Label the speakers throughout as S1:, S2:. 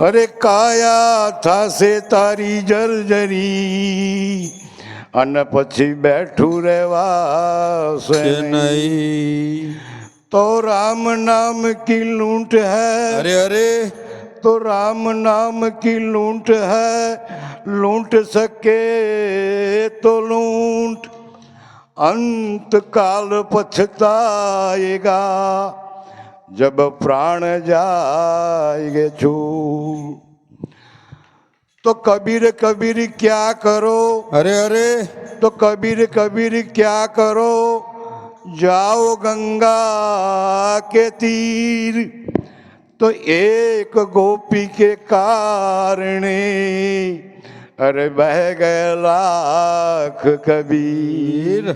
S1: અરે કાયા થાશે તારી જર્જરી. અને પછી બેઠું રહેવાશે
S2: નહીં.
S1: તો રામ નામ કી લૂંટ હૈ?
S2: અરે અરે.
S1: તો રામ નામ કી લૂંટ હૈ? લૂંટ સકે તો લૂંટ. અંતકાલ પછતાયેગા. जब प्राण जाएगे छू तो कबीर कबीर क्या करो?
S2: अरे अरे।
S1: तो कबीर कबीर क्या करो? जाओ गंगा के तीर। तो एक गोपी के कारण अरे बह गए लाख कबीर।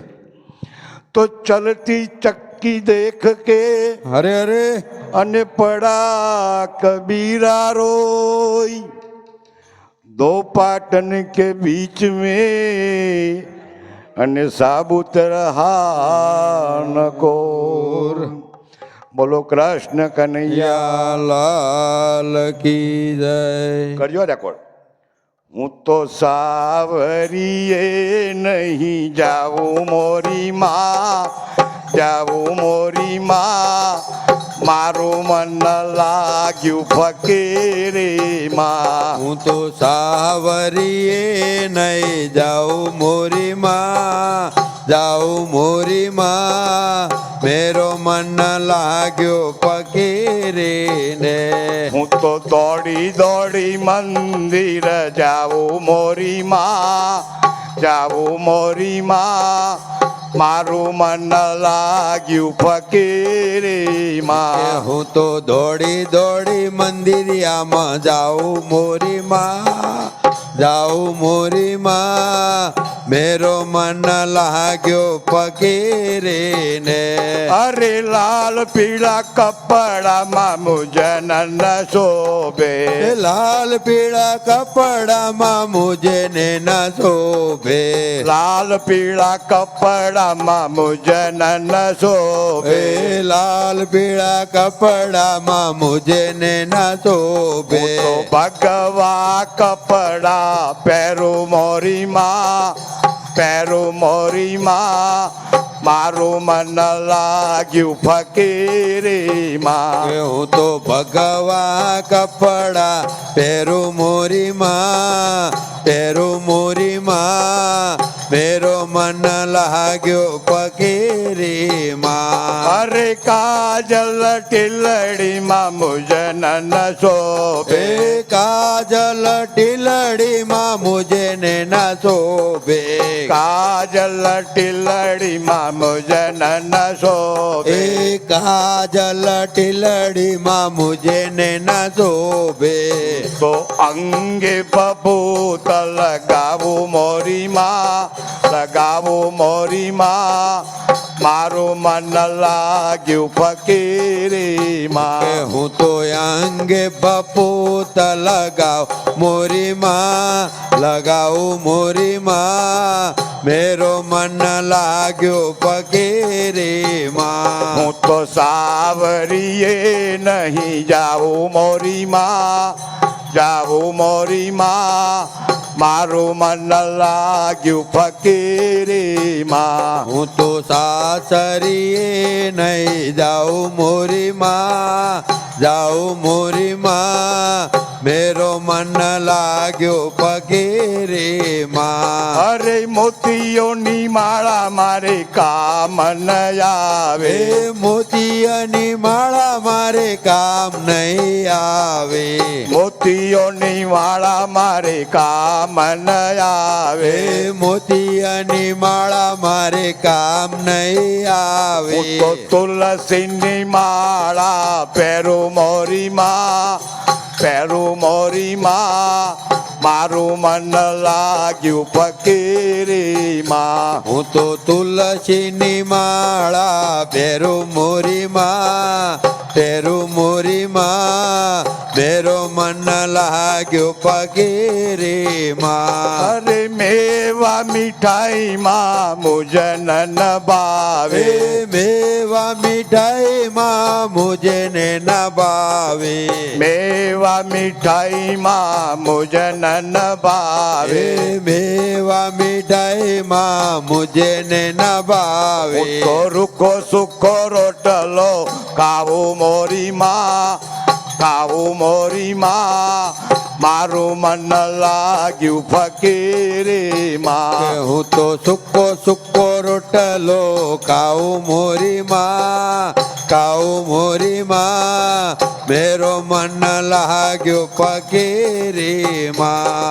S1: तो चलती चक्कर चक्की देख के
S2: અરે અરે
S1: અને પડા कबीरा रोई दो पाटन के बीच में અને સાબુત રહા નકોર બોલો કૃષ્ણ કનૈયા
S2: યા લાલ કી જય
S1: કરજો રેકોર્ડ હું તો સાવરીએ નહીં જાવું મોરી માં જાવું મોરી માં મારું મન લાગ્યું ફકીરે માં
S2: હું તો સાવરીએ નહીં જાઉં મોરી માં જાઉં મોરી માં મેરો મન લાગ્યો પકીરે ને
S1: હું તો દોડી દોડી મંદિર જાવું મોરી માં જાવું મોરી માં મારું મન લાગ્યું ફકીરીમાં.
S2: હું તો દોડી દોડી મંદિરિયામાં જાઉં મોરી માં જાઉં મોરી માં મેરો મન લાગ્યો પગેરે ને
S1: અરે લાલ પીળા કપડામાં મુજન ન શોભે
S2: લાલ પીળા કપડામાં મુજને ને ન શોભે.
S1: લાલ પીળા કપડામાં મુજન ન શોભે
S2: લાલ પીળા કપડામાં મુજને ને ન શોભે
S1: ભગવા કપડા પહેરું મોરી માં, પેરો મોરી માં, મારું મન લાગ્યું ફકીરી માં.
S2: હું તો ભગવા કપડા પહેરું મોરી માં પહેરું મોરી માં, મેરો મન લાગ્યો પકીરી માં
S1: અરે કાજલ ટીલડીમાં મુજન ન શોભે
S2: કાજલ ટીલડીમાં મુજે ને ના શોભે.
S1: કાજલ ટીલડીમાં મુજન ન શોભે
S2: કાજલ ટીલડીમાં મુજે ને બે શોભે.
S1: તો અંગે બબૂત લગાવું મોરી માં લગાવું મોરીમાં. મારું મન લાગ્યું ફકીરીમાં.
S2: હું તો અંગે બપૂત લગાવ મોરીમાં લગાવું મોરીમાં. મેરો મન લાગ્યો ફકીરીમાં.
S1: હું તો સાવરીએ નહીં જાવું મોરીમાં. જાઉં જાવું મોરી મન લાગ્યું ફકીરીમાં.
S2: હું તો સાસરીએ નહીં જાઉં મોરીમાં જાઉં મોરીમાં. મેરો મન લાગ્યો પગેરે માં
S1: અરે મોતીઓની માળા મારે કામ ન આવે.
S2: મોતીઓની માળા મારે કામ નહીં આવે.
S1: મોતીઓની માળા મારે કામ ન આવે.
S2: મોતિયાની માળા મારે કામ નહીં આવે.
S1: તો તુલસીની માળા પેરો મોરી માં પેરો મોરી માં મારું મન લાગ્યું ફકીરી માં
S2: હું તો તુલસીની માળા પેરું મોરી માં પહેરું મોરી મેરો મન લાગ્યો પગેરે માં
S1: અરે મેવા મીઠાઈમાં મુજન ન ભાવે
S2: વે મેવા મીઠાઈમાં માં ને ન ભાવે
S1: મેવા મીઠાઈમાં મુજન ન ભાવે
S2: વે મેવા મીઠાઈમાં માં ને ન ભાવે
S1: ઉઠો રૂખો સુખો રોટલો ખાવું મોરીમાં ખાવું મોરીમાં મારું મન લાગ્યું
S2: કે
S1: ફકીરીમાં
S2: હું તો સુકો સુકો રોટલો કાઉ મોરીમાં કાઉ મોરીમાં મેરો મન લાગ્યો પગેરીમાં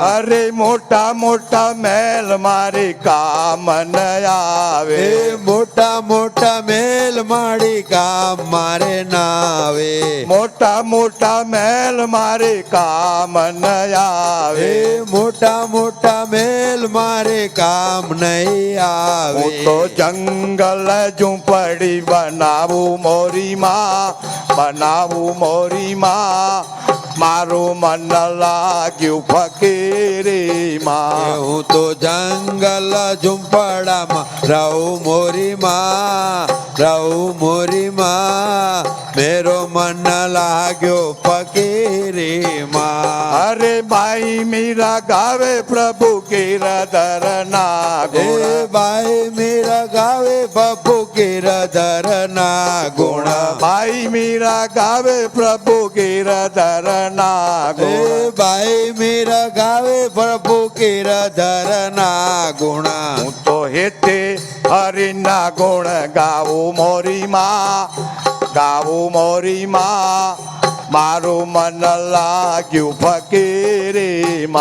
S1: અરે મોટા મોટા મહેલ મારી કામ ન આવે
S2: મોટા મોટા મેલ મારી કામ મારે ના આવે
S1: મોટા મોટા મહેલ મારે કામ ન આવે
S2: મોટા મોટા મેલ મારે કામ નહીં આવે.
S1: તો જંગલ ઝૂંપડી બનાવું મોરીમાં. બનાવું મોરીમાં. મારું મન લાગ્યું
S2: કે
S1: ફકીરીમાં.
S2: હું તો જંગલ ઝુંપડામાં રહું મોરીમાં. રહું મોરીમાં મેરો મન લાગ્યો ફકીરીમાં.
S1: અરે બાઈ મીરા ગાવે પ્રભુ ગીરધર ના ગુણ
S2: બાઈ મીરા ગાવે બપુ કિરધર ના ગુણ
S1: બાઈ મીરા ગાવે પ્રભુ ગીરધર ના ગુણ
S2: બાઈ મીરા ગાવે પ્રભુ કિરધર ના ગુણ
S1: હું તો હેતે હરિના ગુણ ગાવું મોરીમાં ગાવું મોરીમાં. મારું મન લાગ્યું ફકીરીમાં.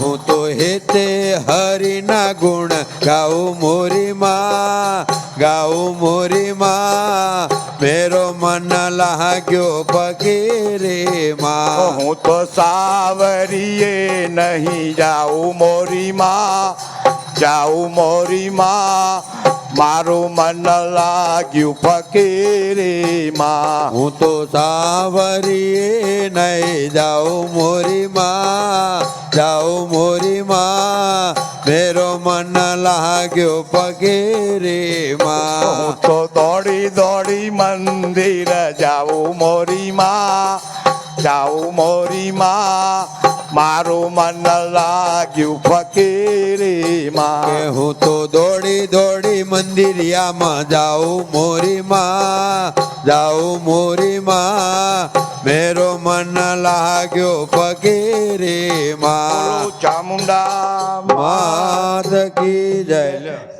S2: હું તો હેતે હરિના ગુણ ગાઉં મોરીમાં મોરી મોરીમાં. મેરો મન લાગ્યો પગેરેમાં
S1: હું તો સાવરીએ નહીં જાઉં મોરીમાં. જાઉં મોરીમાં મારું મન લાગ્યું ફકીરીમાં
S2: હું તો સાવરીએ નહીં જાઉં મોરીમાં જાઉં મોરીમાં મેરો મન લાગ્યો
S1: હું
S2: પગેરેમાં
S1: તો દોડી દોડી મંદિર જાઉં મોરીમાં જાઉં મોરીમાં મારું મન લાગ્યું
S2: કે
S1: ફકીરીમાં.
S2: હું તો દોડી દોડી મંદિરિયામાં જાઉં મોરીમાં જાઉં મોરીમાં. મેરો મન લાગ્યો ફકીરીમાં.
S1: ચામુંડા
S2: માત કી જય.